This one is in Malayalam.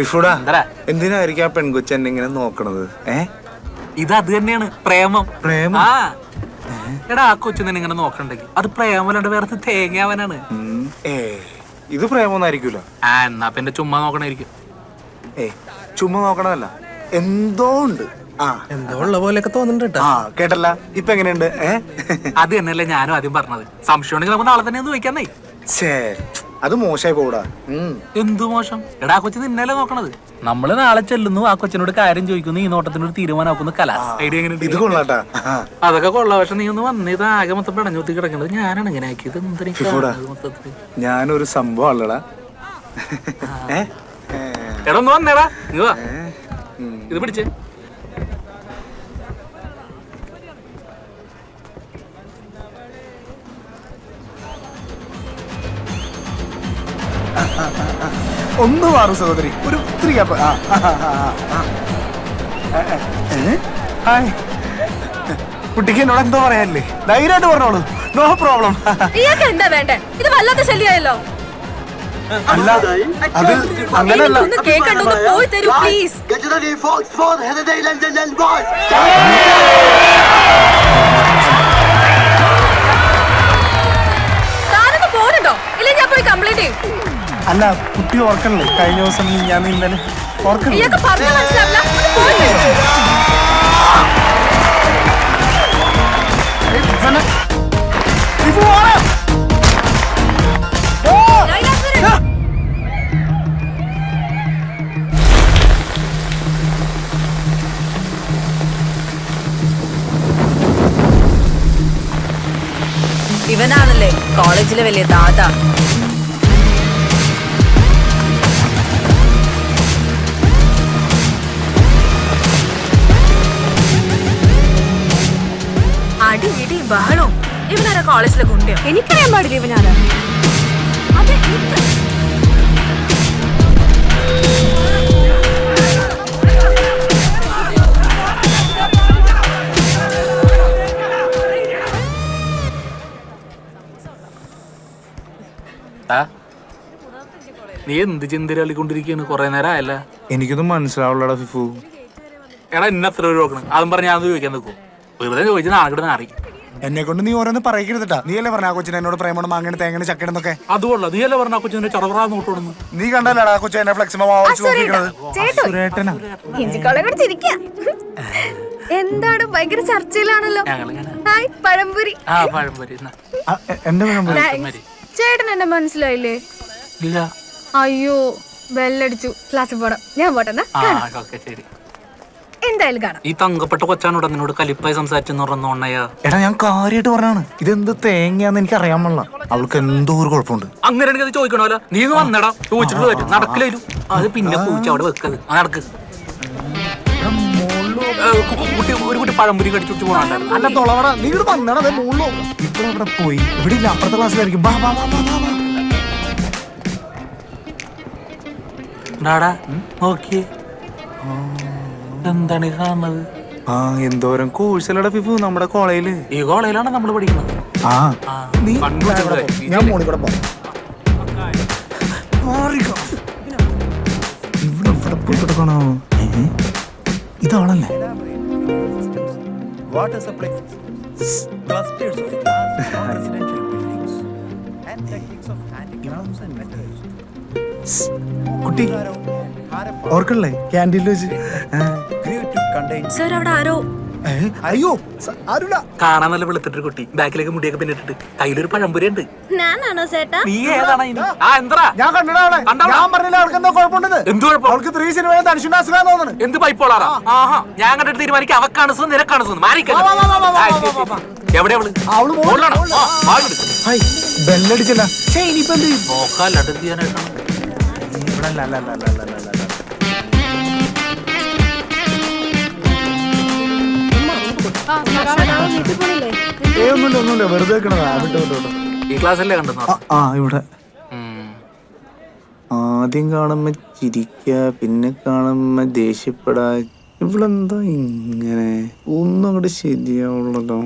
എന്തടാ? എന്തിനായിരിക്കും ആ പെൺകൊച്ചു എന്നെ ഇങ്ങനെ നോക്കണത്? ഏ? ഇത് അത് തന്നെയാണ് പ്രേമം. പ്രേമം? ആ. എടാ ആ കൊച്ചു നിന്നെ ഇങ്ങനെ നോക്കണ്ടെങ്കിൽ അത് പ്രേമല്ലാണ്ട് വേറെ തേങ്ങാവനാണ് ഏ ഇത് പ്രേമൊന്നായിരിക്കൂല? ആ എന്നാ പിന്നെ ചുമ്മാ നോക്കണായിരിക്കും. ഏ ചുമ്മാ നോക്കണതല്ല. എന്തോ ഉണ്ട്. ആ. എന്തോ ഉള്ള പോലെയൊക്കെ തോന്നുന്നുണ്ട് ആ കേട്ടല്ല. ഇപ്പൊ എങ്ങനെയുണ്ട്? ഏ? അത് തന്നെയല്ലേ ഞാനും ആദ്യം പറഞ്ഞത്. സംശയം ഉണ്ടെങ്കിൽ നമുക്ക് നാളെ തന്നെ ഒന്ന് വയ്ക്കാന്നേ അത് മോശമായി പോടാ. എന്തു മോശം? എടാ ആ കൊച്ചു നിന്നല്ലേ നോക്കണത്? നമ്മൾ നാളെ ചെല്ലുന്നു. ആ കൊച്ചിനോട് കാര്യം ചോദിക്കുന്നു. ഈ നോട്ടത്തിനൊരു തീരുമാനമാക്കുന്നു. കല ഐഡിയ എങ്ങനെ ഇത് കൊള്ളാട്ടാ. അതൊക്കെ കൊള്ളാം. പക്ഷെ നീ ഒന്ന് വന്നിത് ആകെ മൊത്തം പെടഞ്ഞൂത്തി കിടക്കണത് ഞാനാണ് ഇങ്ങനെ ആക്കിയത്. എന്തിനാ? ഞാനൊരു സംഭവം അല്ലടാ എടാ ഒന്ന് വന്നേടാ. നീ വാ. ഇത് പിടിച്ചേ. ഒന്ന് മാറു സഹോദരി. ഒരു ഒത്തിരി gap. ആ? ഹായ്. കുട്ടിക്ക് എന്നോട് എന്തോ പറയാനല്ലേ? ധൈര്യമായിട്ട് പറഞ്ഞോളൂ. നോ പ്രോബ്ലം ഇയാൾക്ക് എന്താ വേണ്ടേ? ഇത് വല്ലാത്ത ശല്യമായല്ലോ. അല്ല അത് അങ്ങനെയല്ല പോയി തരൂ പ്ലീസ്. താനൊന്ന് പോരുണ്ടോ? ഞാൻ പോയി കംപ്ലൈന്റ് ചെയ്യും. അല്ല കുട്ടി ഓർക്കണല്ലേ കഴിഞ്ഞ ദിവസം ഞാൻ ഇന്നലെ ഓർക്കണല്ലേ. ഇവനാണല്ലേ കോളേജിലെ വലിയ ദാദാ ബഹളവും ഇവനാരാ കോളേജിലൊക്കെ ഗുണ്ടയോ. എനിക്കറിയാൻ പാടില്ല ഇവനാരാ. അതെ നീ എന്ത് ചിന്തരാളിക്കൊണ്ടിരിക്കുകയാണ് കൊറേ നേരം ആയല്ല. എനിക്കൊന്നും മനസ്സിലാവുള്ളടാ ഫിഫു. എടാ ഇന്നത്ര രൂപ നോക്കണം അതും പറഞ്ഞ് ഞാൻ ചോദിക്കാൻ നിൽക്കും വെറുതെ ചോദിച്ചാൽ നാളെ നാറി. എന്നെ കൊണ്ട് നീ ഓരോന്ന് പറയിക്കരുതട്ടാ നീ അല്ലേ പറഞ്ഞ ആ കൊച്ചിനെ എന്നോട് പ്രേമണം മാങ്ങനെ തേങ്ങനെ ചക്കണെന്നൊക്കെ അതുകൊള്ള. നീ അല്ലേ പറഞ്ഞ കൊച്ചിന്റെ ചടവറാ നോട്ടോടുന്നു? നീ കണ്ടല്ലടാ ആ കൊച്ചു എന്നെ ഫ്ലെക്സിമോ നോക്കിക്കണത് എന്താണ്? ഭയങ്കര ചർച്ചയിലാണല്ലോ. ഹായ് പഴംപുരി. ആ. ആ, ചേട്ടൻ എന്നെ മനസ്സിലായില്ലേ? ഇല്ല. അയ്യോ ബെല്ലടിച്ചു. ക്ലാസ്സിൽ പോടാം ഞാൻ പോട്ടെന്നാ ആ എന്തായാലും കാണാം. ഈ തങ്കപ്പെട്ട കൊച്ചാനോട് നിന്നോട് കലിപ്പായി സംസാരിച്ചെന്ന് എടാ ഞാൻ കാര്യമായിട്ട് പറഞ്ഞാണ് ഇതെന്ത് തേങ്ങയാന്ന് എനിക്ക് അറിയാൻ പാടില്ല അവൾക്ക് എന്തോ ഒരു കുഴപ്പമുണ്ട്. അങ്ങനെ എനിക്ക് അത് ചോദിക്കണമല്ലോ നീ വന്നടാ. ചോദിച്ചിട്ട് വരും. നടക്കില്ലും അത് പിന്നെ പൂച്ച അവിടെ വെക്കത് നടക്ക്. കുട്ടി ഒരു കുട്ടി പഴംപൊരി കടിച്ചു പോകണ്ടായിരുന്നു. അല്ല തൊളവട നീ ഇവിടെ വന്നടാ അതെ മുകളിലോ ഇവിടെ അവിടെ പോയി. ഇവിടെ ഇല്ല അപ്പുറത്തെ ക്ലാസ്സിലായിരിക്കും. ബാ ബാ ബാ ബാ ബാ, നോക്കിയേ. എന്താണ് ഈ കാണുന്നത്? ആ എന്തോരം കോഴ്സല്ലടാ ഫിഫു നമ്മുടെ കോളേജിൽ. ഈ കോളേജിലാണ് നമ്മൾ പഠിക്കുന്നത്? ആ നീ. ഞാൻ മോളിൽ കൂടെ മാറിക്കോ. ഇവിടെ ഇവിടെ പോയി കിടക്കണോ ഏ? ഇതാണല്ലേ? Water supply non-residential buildings, and and of handicrafts and metals. കുട്ടി ഓർക്കണല്ലേ? ക്യാന്റീനിൽ വെച്ച്. സർ അവിടെ ആരോ? അയ്യോ കാണാൻ നല്ല വെളുത്തിട്ട് കുട്ടി. ബാക്കിലേക്ക് മുടിയൊക്കെ പിന്നിട്ടിട്ട് കയ്യിലൊരു പഴംപൊരി ഉണ്ട് ഞാനാണോ ചേട്ടാ? നീ ഏതാണ് ഇതിന്? ആ. എന്താ ഞാൻ കണ്ടടാ അവളെ. ഞാൻ പറഞ്ഞില്ല അവൾക്ക് എന്തോ കുഴപ്പമുണ്ടെന്ന്? എന്ത് കുഴപ്പം? അവൾക്ക് ത്രീ സിനിമ തനിഷിന്റെ അസുഖം തോന്നുന്നു. എന്ത് പൈപ്പോളാറാ ആഹാ ഞാൻ കണ്ടിട്ട് തീരുമാനിക്കാം. അവ വാ, ശരി, വാ, ശരി. എവിടെ അവൾ? അവൾ ബെല്ലടിച്ചല്ല ചെയ്യും? അടുത്ത് ചെയ്യാനായിട്ടാണ്. അല്ല, അല്ല, അല്ല, അല്ല, അല്ല, അല്ല. ഏയ് ഒന്നുമില്ല വെറുതെ ഇവിടെ. ആദ്യം കാണുമ്പോ ചിരിക്ക പിന്നെ കാണുമ്പോ ദേഷ്യപ്പെടാ. ഇവളെന്താ ഇങ്ങനെ? ഒന്നും അങ്ങോട്ട് ശരിയാവുള്ളതോ